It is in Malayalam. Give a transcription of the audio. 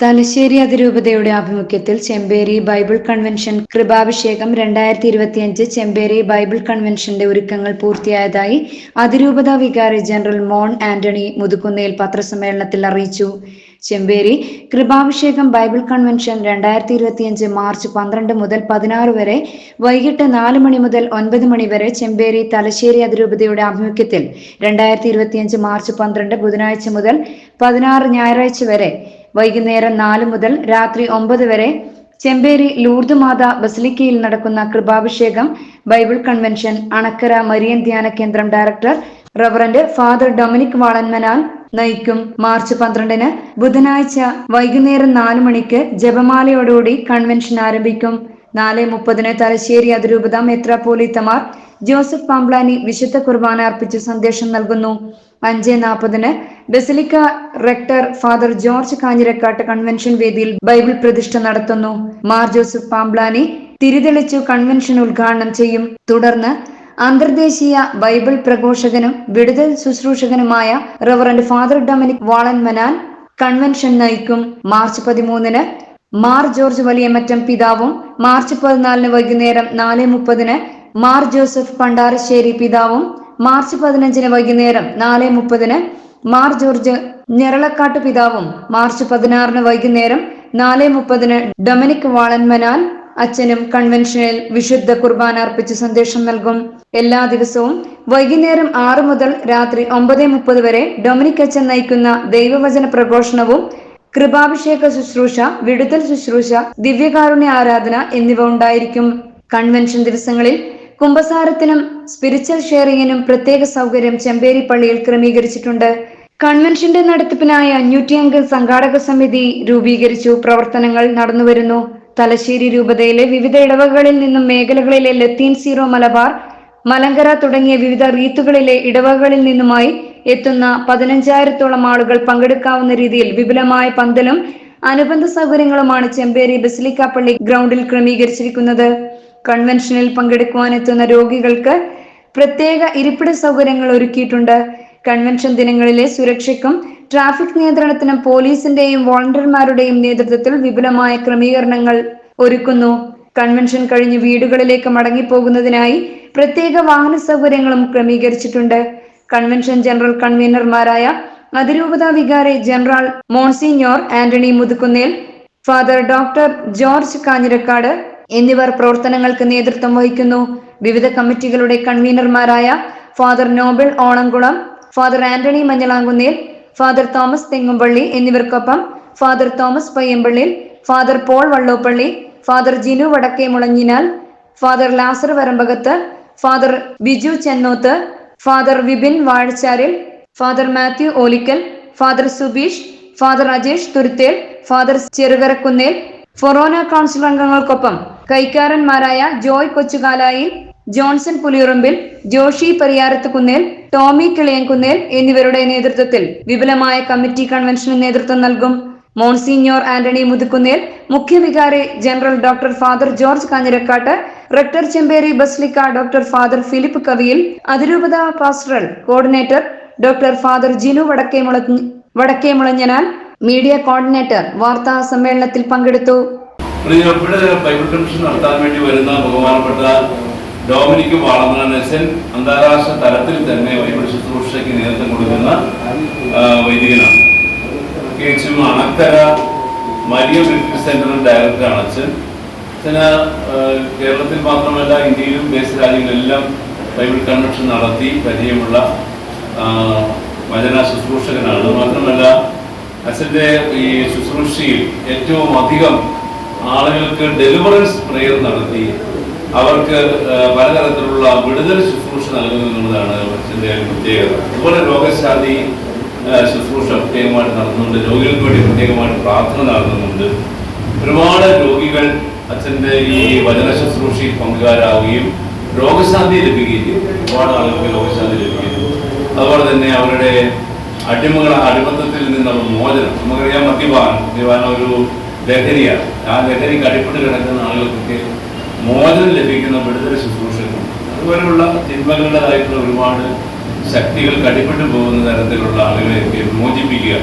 തലശ്ശേരി അതിരൂപതയുടെ ആഭിമുഖ്യത്തിൽ ചെമ്പേരി ബൈബിൾ കൺവെൻഷൻ കൃപാഭിഷേകം രണ്ടായിരത്തി ഇരുപത്തിയഞ്ച് ചെമ്പേരി ബൈബിൾ കൺവെൻഷന്റെ ഒരുക്കങ്ങൾ പൂർത്തിയായതായി അതിരൂപത വികാരി ജനറൽ മോൺ ആന്റണി മുതുകുന്നയിൽ പത്രസമ്മേളനത്തിൽ അറിയിച്ചു. ചെമ്പേരി കൃപാഭിഷേകം ബൈബിൾ കൺവെൻഷൻ രണ്ടായിരത്തി ഇരുപത്തിയഞ്ച് മാർച്ച് പന്ത്രണ്ട് മുതൽ പതിനാറ് വരെ വൈകിട്ട് നാല് മണി മുതൽ ഒൻപത് മണി വരെ ചെമ്പേരി തലശ്ശേരി അതിരൂപതയുടെ ആഭിമുഖ്യത്തിൽ രണ്ടായിരത്തി ഇരുപത്തിയഞ്ച് മാർച്ച് പന്ത്രണ്ട് ബുധനാഴ്ച മുതൽ പതിനാറ് ഞായറാഴ്ച വരെ വൈകുന്നേരം നാല് മുതൽ രാത്രി ഒമ്പത് വരെ ചെമ്പേരി ലൂർദ് മാത ബസിലിക്കയിൽ നടക്കുന്ന കൃപാഭിഷേകം ബൈബിൾ കൺവെൻഷൻ അണക്കര മരിയൻ ധ്യാന കേന്ദ്രം director reverend father Dominic Valanmanal നയിക്കും. മാർച്ച് പന്ത്രണ്ടിന് ബുധനാഴ്ച വൈകുന്നേരം നാല് മണിക്ക് ജപമാലയോടുകൂടി കൺവെൻഷൻ ആരംഭിക്കും. നാല് മുപ്പതിന് തലശ്ശേരി അതിരൂപത മെത്രാപ്പോലീത്തമാർ ജോസഫ് പാംബ്ലാനി വിശുദ്ധ കുർബാന അർപ്പിച്ച് സന്ദേശം നൽകുന്നു. അഞ്ച് നാൽപ്പതിന് basilica rector father George Kanjirakkattu convention വേദിയിൽ ബൈബിൾ പ്രതിഷ്ഠ നടത്തുന്നു. മാർ ജോസഫ് പാംബ്ലാനി തിരിതെളിച്ചു കൺവെൻഷൻ ഉദ്ഘാടനം ചെയ്യും. തുടർന്ന് അന്തർദേശീയ ബൈബിൾ പ്രഘോഷകനും വിടുതൽ ശുശ്രൂഷകനുമായ reverend father Dominic Valanmanal convention നയിക്കും. മാർച്ച് പതിമൂന്നിന് മാർ ജോർജ് വലിയമറ്റം പിതാവും മാർച്ച് പതിനാലിന് വൈകുന്നേരം നാല് മുപ്പതിന് മാർ ജോസഫ് പണ്ടാരശ്ശേരി പിതാവും മാർച്ച് പതിനഞ്ചിന് വൈകുന്നേരം നാല് മുപ്പതിന് മാർ ജോർജ് ഞെറളക്കാട്ട് പിതാവും മാർച്ച് പതിനാറിന് വൈകുന്നേരം നാല് മുപ്പതിന് ഡൊമിനിക് വാളന്മനാൽ അച്ഛനും കൺവെൻഷനിൽ വിശുദ്ധ കുർബാന അർപ്പിച്ച് സന്ദേശം നൽകും. എല്ലാ ദിവസവും വൈകുന്നേരം ആറ് മുതൽ രാത്രി ഒമ്പത് മുപ്പത് വരെ ഡൊമിനിക് അച്ഛൻ നയിക്കുന്ന ദൈവവചന പ്രഘോഷണവും കൃപാഭിഷേക ശുശ്രൂഷ വിടുതൽ ശുശ്രൂഷ ദിവ്യകാരുണ്യ ആരാധന എന്നിവ ഉണ്ടായിരിക്കും. കൺവെൻഷൻ ദിവസങ്ങളിൽ കുംഭസാരത്തിനും സ്പിരിച്വൽ ഷെയറിങ്ങിനും പ്രത്യേക സൗകര്യം ചെമ്പേരി പള്ളിയിൽ ക്രമീകരിച്ചിട്ടുണ്ട്. കൺവെൻഷന്റെ നടത്തിപ്പിനായി അഞ്ഞൂറ്റിയംഗ സംഘാടക സമിതി രൂപീകരിച്ചു. പ്രവർത്തനങ്ങൾ നടന്നുവരുന്നു. തലശ്ശേരി രൂപതയിലെ വിവിധ ഇടവകളിൽ നിന്നും മേഖലകളിലെ ലത്തീൻ സീറോ മലബാർ മലങ്കര തുടങ്ങിയ വിവിധ റീത്തുകളിലെ ഇടവകളിൽ നിന്നുമായി എത്തുന്ന പതിനഞ്ചായിരത്തോളം ആളുകൾ പങ്കെടുക്കാവുന്ന രീതിയിൽ വിപുലമായ പന്തലും അനുബന്ധ സൗകര്യങ്ങളുമാണ് ചെമ്പേരി ബസിലിക്കാപ്പള്ളി പള്ളി ഗ്രൗണ്ടിൽ ക്രമീകരിച്ചിരിക്കുന്നത്. കൺവെൻഷനിൽ പങ്കെടുക്കുവാൻ എത്തുന്ന രോഗികൾക്ക് പ്രത്യേക ഇരിപ്പിട സൗകര്യങ്ങൾ ഒരുക്കിയിട്ടുണ്ട്. കൺവെൻഷൻ ദിനങ്ങളിലെ സുരക്ഷയ്ക്കും ട്രാഫിക് നിയന്ത്രണത്തിനും പോലീസിന്റെയും വോളണ്ടിയർമാരുടെയും നേതൃത്വത്തിൽ വിപുലമായ ക്രമീകരണങ്ങൾ ഒരുക്കുന്നു. കൺവെൻഷൻ കഴിഞ്ഞ് വീടുകളിലേക്ക് മടങ്ങിപ്പോകുന്നതിനായി പ്രത്യേക വാഹന സൗകര്യങ്ങളും ക്രമീകരിച്ചിട്ടുണ്ട്. കൺവെൻഷൻ ജനറൽ കൺവീനർമാരായ അതിരൂപത വികാരി general monsignor Antony Muthukunnel father doctor George Kanjirakkad എന്നിവർ പ്രവർത്തനങ്ങൾക്ക് നേതൃത്വം വഹിക്കുന്നു. വിവിധ കമ്മിറ്റികളുടെ കൺവീനർമാരായ father Noble Onamkulam father Antony Manjalankunnel father Thomas Thengumpally എന്നിവർക്കൊപ്പം father Thomas Payyampally father Paul Vallopally father Jinu Vadakke Mulanjinal father Lazar Varambakath father Biju Chennoth father Vipin Vazhacharil father Mathew Olickal father Subeesh father Ajesh Thuruthel father Cherukarakunnel ഫൊറോന കൗൺസിൽ അംഗങ്ങൾക്കൊപ്പം കൈക്കാരന്മാരായ ജോയ് കൊച്ചുകാലായിൽ ജോൺസൺ പുലിയുറമ്പിൽ ജോഷി പരിയാരത്ത് കുന്നേൽ ടോമി കിളിയൻകുന്നേൽ എന്നിവരുടെ നേതൃത്വത്തിൽ വിപുലമായ കമ്മിറ്റി കൺവെൻഷന് നേതൃത്വം നൽകും. Monsignor Antony മുതുക്കുന്നേൽ മുഖ്യവികാരി general doctor father George Kanjirakkattu rector Chemperi basilica doctor father Philip Kaviyil അതിരൂപത pastoral coordinator doctor father Jinu Vadakkemula Vadakkemulanjanal media coordinator വാർത്താ സമ്മേളനത്തിൽ പങ്കെടുത്തു. ഇവിടെ ബൈബിൾ കൺവെൻഷൻ നടത്താൻ വേണ്ടി വരുന്ന ബഹുമാനപ്പെട്ട ഡോമിനിക് വാളനാനച്ചൻ അന്താരാഷ്ട്ര തലത്തിൽ തന്നെ ബൈബിൾ ശുശ്രൂഷയ്ക്ക് നേതൃത്വം കൊടുക്കുന്ന വൈദികനാണ്. പ്രത്യേകിച്ചും അണക്കര മരിയ മെഡിക്കൽ സെന്ററിൽ ഡയറക്ടറാണ് അച്ഛൻ. അച്ഛന് കേരളത്തിൽ മാത്രമല്ല ഇന്ത്യയിലും ദേശ രാജ്യങ്ങളിലെല്ലാം ബൈബിൾ കൺവെൻഷൻ നടത്തി പരിചയമുള്ള വചന ശുശ്രൂഷകനാണ്. മാത്രമല്ല അച്ഛന്റെ ഈ ശുശ്രൂഷയിൽ ഏറ്റവും അധികം ആളുകൾക്ക് ഡെലിവറൻസ് പ്രെയർ നടത്തി അവർക്ക് പലതരത്തിലുള്ള വിടുതൽ ശുശ്രൂഷ നൽകുന്നു എന്നുള്ളതാണ് അച്ഛന്റെ പ്രത്യേകത. അതുപോലെ രോഗശാന്തി ശുശ്രൂഷ പ്രത്യേകമായിട്ട് നടത്തുന്നുണ്ട്. രോഗികൾക്ക് വേണ്ടി പ്രത്യേകമായിട്ട് പ്രാർത്ഥന നടത്തുന്നുണ്ട്. ഒരുപാട് രോഗികൾ അച്ഛന്റെ ഈ വചന ശുശ്രൂഷയിൽ പങ്കുകാരാവുകയും രോഗശാന്തി ലഭിക്കുകയും ഒരുപാട് ആളുകൾക്ക് രോഗശാന്തി ലഭിക്കുന്നു അതുപോലെ തന്നെ അവരുടെ അടിമകൾ അടിമത്തത്തിൽ നിന്നുള്ള മോചനം. നമുക്കറിയാം മദ്യപാനം. മദ്യപാനം ഒരു ലഹരിയാണ് ആ ലഹരിക്ക് അടിപ്പെട്ട് കിടക്കുന്ന ആളുകൾക്ക് മോചനം ലഭിക്കുന്ന വിടുതല ശുശ്രൂഷകളും അതുപോലെയുള്ള തിന്മകളുടേതായിട്ടുള്ള ഒരുപാട് ശക്തികൾ കടിപ്പെട്ടു പോകുന്ന തരത്തിലുള്ള ആളുകളെയൊക്കെ മോചിപ്പിക്കുക.